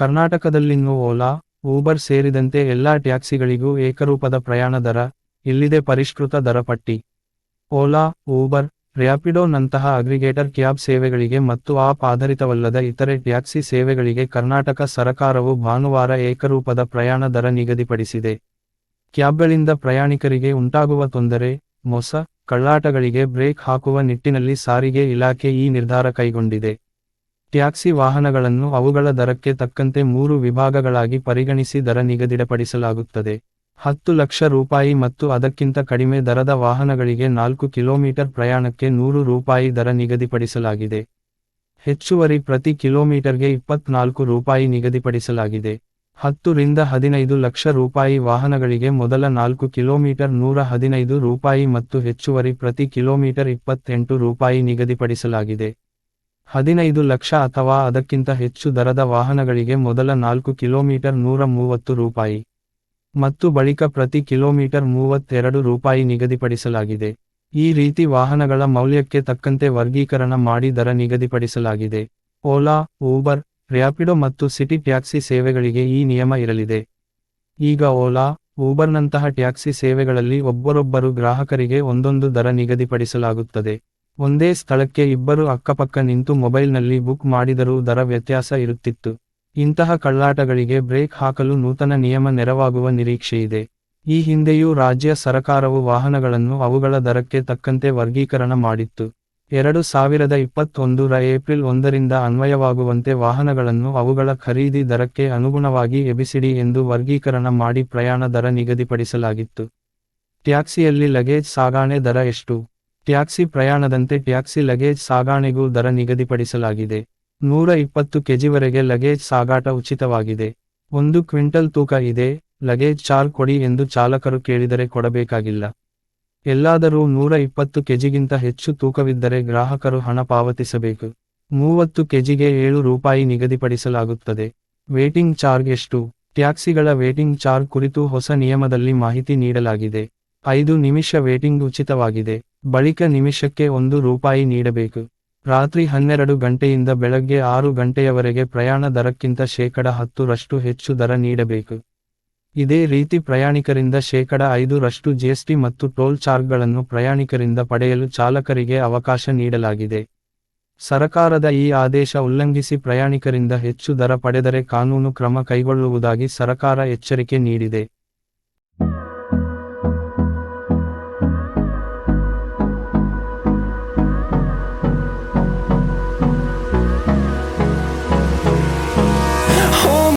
ಕರ್ನಾಟಕದಲ್ಲಿನ್ನೂ Ola, Uber ಸೇರಿದಂತೆ ಎಲ್ಲಾ ಟ್ಯಾಕ್ಸಿಗಳಿಗೂ ಏಕರೂಪದ ಪ್ರಯಾಣ ದರ, ಇಲ್ಲಿದೆ ಪರಿಷ್ಕೃತ ದರ ಪಟ್ಟಿ. ಓಲಾ, ಊಬರ್ ರ್ಯಾಪಿಡೋ ನಂತಹ ಅಗ್ರಿಗೇಟರ್ ಕ್ಯಾಬ್ ಸೇವೆಗಳಿಗೆ ಮತ್ತು ಆಪ್ ಆಧಾರಿತವಲ್ಲದ ಇತರೆ ಟ್ಯಾಕ್ಸಿ ಸೇವೆಗಳಿಗೆ ಕರ್ನಾಟಕ ಸರಕಾರವು ಭಾನುವಾರ ಏಕರೂಪದ ಪ್ರಯಾಣ ದರ ನಿಗದಿಪಡಿಸಿದೆ. ಕ್ಯಾಬ್ಗಳಿಂದ ಪ್ರಯಾಣಿಕರಿಗೆ ಉಂಟಾಗುವ ತೊಂದರೆ, ಮೋಸ, ಕಳ್ಳಾಟಗಳಿಗೆ ಬ್ರೇಕ್ ಹಾಕುವ ನಿಟ್ಟಿನಲ್ಲಿ ಸಾರಿಗೆ ಇಲಾಖೆ ಈ ನಿರ್ಧಾರ ಕೈಗೊಂಡಿದೆ. ಟ್ಯಾಕ್ಸಿ ವಾಹನಗಳನ್ನು ಅವುಗಳ ದರಕ್ಕೆ ತಕ್ಕಂತೆ ಮೂರು ವಿಭಾಗಗಳಾಗಿ ಪರಿಗಣಿಸಿ ದರ ನಿಗದಿಪಡಿಸಲಾಗುತ್ತದೆ. ಹತ್ತು ಲಕ್ಷ ರೂಪಾಯಿ ಮತ್ತು ಅದಕ್ಕಿಂತ ಕಡಿಮೆ ದರದ ವಾಹನಗಳಿಗೆ ನಾಲ್ಕು ಕಿಲೋಮೀಟರ್ ಪ್ರಯಾಣಕ್ಕೆ ನೂರು ರೂಪಾಯಿ ದರ ನಿಗದಿಪಡಿಸಲಾಗಿದೆ. ಹೆಚ್ಚುವರಿ ಪ್ರತಿ ಕಿಲೋಮೀಟರ್ಗೆ ಇಪ್ಪತ್ನಾಲ್ಕು ರೂಪಾಯಿ ನಿಗದಿಪಡಿಸಲಾಗಿದೆ. ಹತ್ತು ರಿಂದ ಹದಿನೈದು ಲಕ್ಷ ರೂಪಾಯಿ ವಾಹನಗಳಿಗೆ ಮೊದಲ ನಾಲ್ಕು ಕಿಲೋಮೀಟರ್ ನೂರ ಹದಿನೈದು ರೂಪಾಯಿ ಮತ್ತು ಹೆಚ್ಚುವರಿ ಪ್ರತಿ ಕಿಲೋಮೀಟರ್ ಇಪ್ಪತ್ತೆಂಟು ರೂಪಾಯಿ ನಿಗದಿಪಡಿಸಲಾಗಿದೆ. ಹದಿನೈದು ಲಕ್ಷ ಅಥವಾ ಅದಕ್ಕಿಂತ ಹೆಚ್ಚು ದರದ ವಾಹನಗಳಿಗೆ ಮೊದಲ ನಾಲ್ಕು ಕಿಲೋಮೀಟರ್ ನೂರ ಮೂವತ್ತು ರೂಪಾಯಿ. ಮತ್ತು ಬಳಿಕ ಪ್ರತಿ ಕಿಲೋಮೀಟರ್ ಮೂವತ್ತೆರಡು ರೂಪಾಯಿ ನಿಗದಿಪಡಿಸಲಾಗಿದೆ. ಈ ರೀತಿ ವಾಹನಗಳ ಮೌಲ್ಯಕ್ಕೆ ತಕ್ಕಂತೆ ವರ್ಗೀಕರಣ ಮಾಡಿ ದರ ನಿಗದಿಪಡಿಸಲಾಗಿದೆ. ಓಲಾ, ಊಬರ್, ರ್ಯಾಪಿಡೋ ಮತ್ತು ಸಿಟಿ ಟ್ಯಾಕ್ಸಿ ಸೇವೆಗಳಿಗೆ ಈ ನಿಯಮ ಇರಲಿದೆ. ಈಗ ಓಲಾ, ಊಬರ್ನಂತಹ ಟ್ಯಾಕ್ಸಿ ಸೇವೆಗಳಲ್ಲಿ ಒಬ್ಬರೊಬ್ಬರು ಗ್ರಾಹಕರಿಗೆ ಒಂದೊಂದು ದರ ನಿಗದಿಪಡಿಸಲಾಗುತ್ತದೆ. ಒಂದೇ ಸ್ಥಳಕ್ಕೆ ಇಬ್ಬರು ಅಕ್ಕಪಕ್ಕ ನಿಂತು ಮೊಬೈಲ್ನಲ್ಲಿ ಬುಕ್ ಮಾಡಿದರೂ ದರ ವ್ಯತ್ಯಾಸ ಇರುತ್ತಿತ್ತು. ಇಂತಹ ಕಳ್ಳಾಟಗಳಿಗೆ ಬ್ರೇಕ್ ಹಾಕಲು ನೂತನ ನಿಯಮ ನೆರವಾಗುವ ನಿರೀಕ್ಷೆಯಿದೆ ಈ ಹಿಂದೆಯೂ ರಾಜ್ಯ ಸರಕಾರವು ವಾಹನಗಳನ್ನು ಅವುಗಳ ದರಕ್ಕೆ ತಕ್ಕಂತೆ ವರ್ಗೀಕರಣ ಮಾಡಿತ್ತು. ಎರಡು ಸಾವಿರದ ಇಪ್ಪತ್ತೊಂದರ ಏಪ್ರಿಲ್ ಒಂದರಿಂದ ಅನ್ವಯವಾಗುವಂತೆ ವಾಹನಗಳನ್ನು ಅವುಗಳ ಖರೀದಿ ದರಕ್ಕೆ ಅನುಗುಣವಾಗಿ ಎಬಿಸಿಡಿ ಎಂದು ವರ್ಗೀಕರಣ ಮಾಡಿ ಪ್ರಯಾಣ ದರ ನಿಗದಿಪಡಿಸಲಾಗಿತ್ತು. ಟ್ಯಾಕ್ಸಿಯಲ್ಲಿ ಲಗೇಜ್ ಸಾಗಾಣೆ ದರ ಎಷ್ಟು? ಟ್ಯಾಕ್ಸಿ ಪ್ರಯಾಣದಂತೆ ಟ್ಯಾಕ್ಸಿ ಲಗೇಜ್ ಸಾಗಾಣೆಗೂ ದರ ನಿಗದಿಪಡಿಸಲಾಗಿದೆ. ನೂರ ಇಪ್ಪತ್ತು ಕೆಜಿವರೆಗೆ ಲಗೇಜ್ ಸಾಗಾಟ ಉಚಿತವಾಗಿದೆ. ಒಂದು ಕ್ವಿಂಟಲ್ ತೂಕ ಇದೆ, ಲಗೇಜ್ ಚಾರ್ ಕೊಡಿ ಎಂದು ಚಾಲಕರು ಕೇಳಿದರೆ ಕೊಡಬೇಕಾಗಿಲ್ಲ. ಎಲ್ಲಾದರೂ ನೂರ ಇಪ್ಪತ್ತು ಕೆಜಿಗಿಂತ ಹೆಚ್ಚು ತೂಕವಿದ್ದರೆ ಗ್ರಾಹಕರು ಹಣ ಪಾವತಿಸಬೇಕು. ಮೂವತ್ತು ಕೆಜಿಗೆ ಏಳು ರೂಪಾಯಿ ನಿಗದಿಪಡಿಸಲಾಗುತ್ತದೆ. ವೇಟಿಂಗ್ ಚಾರ್ಜ್ ಎಷ್ಟು? ಟ್ಯಾಕ್ಸಿಗಳ ವೇಟಿಂಗ್ ಚಾರ್ಜ್ ಕುರಿತು ಹೊಸ ನಿಯಮದಲ್ಲಿ ಮಾಹಿತಿ ನೀಡಲಾಗಿದೆ. ಐದು ನಿಮಿಷ ವೇಟಿಂಗ್ ಉಚಿತವಾಗಿದೆ. ಬಳಿಕ ನಿಮಿಷಕ್ಕೆ ಒಂದು ರೂಪಾಯಿ ನೀಡಬೇಕು. ರಾತ್ರಿ ಹನ್ನೆರಡು ಗಂಟೆಯಿಂದ ಬೆಳಗ್ಗೆ ಆರು ಗಂಟೆಯವರೆಗೆ ಪ್ರಯಾಣ ದರಕ್ಕಿಂತ ಶೇಕಡ ಹತ್ತರಷ್ಟು ಹೆಚ್ಚು ದರ ನೀಡಬೇಕು. ಇದೇ ರೀತಿ ಪ್ರಯಾಣಿಕರಿಂದ ಶೇಕಡ ಐದರಷ್ಟು ಜಿಎಸ್ಟಿ ಮತ್ತು ಟೋಲ್ ಚಾರ್ಜ್ಗಳನ್ನು ಪ್ರಯಾಣಿಕರಿಂದ ಪಡೆಯಲು ಚಾಲಕರಿಗೆ ಅವಕಾಶ ನೀಡಲಾಗಿದೆ. ಸರಕಾರದ ಈ ಆದೇಶ ಉಲ್ಲಂಘಿಸಿ ಪ್ರಯಾಣಿಕರಿಂದ ಹೆಚ್ಚು ದರ ಪಡೆದರೆ ಕಾನೂನು ಕ್ರಮ ಕೈಗೊಳ್ಳುವುದಾಗಿ ಸರಕಾರ ಎಚ್ಚರಿಕೆ ನೀಡಿದೆ.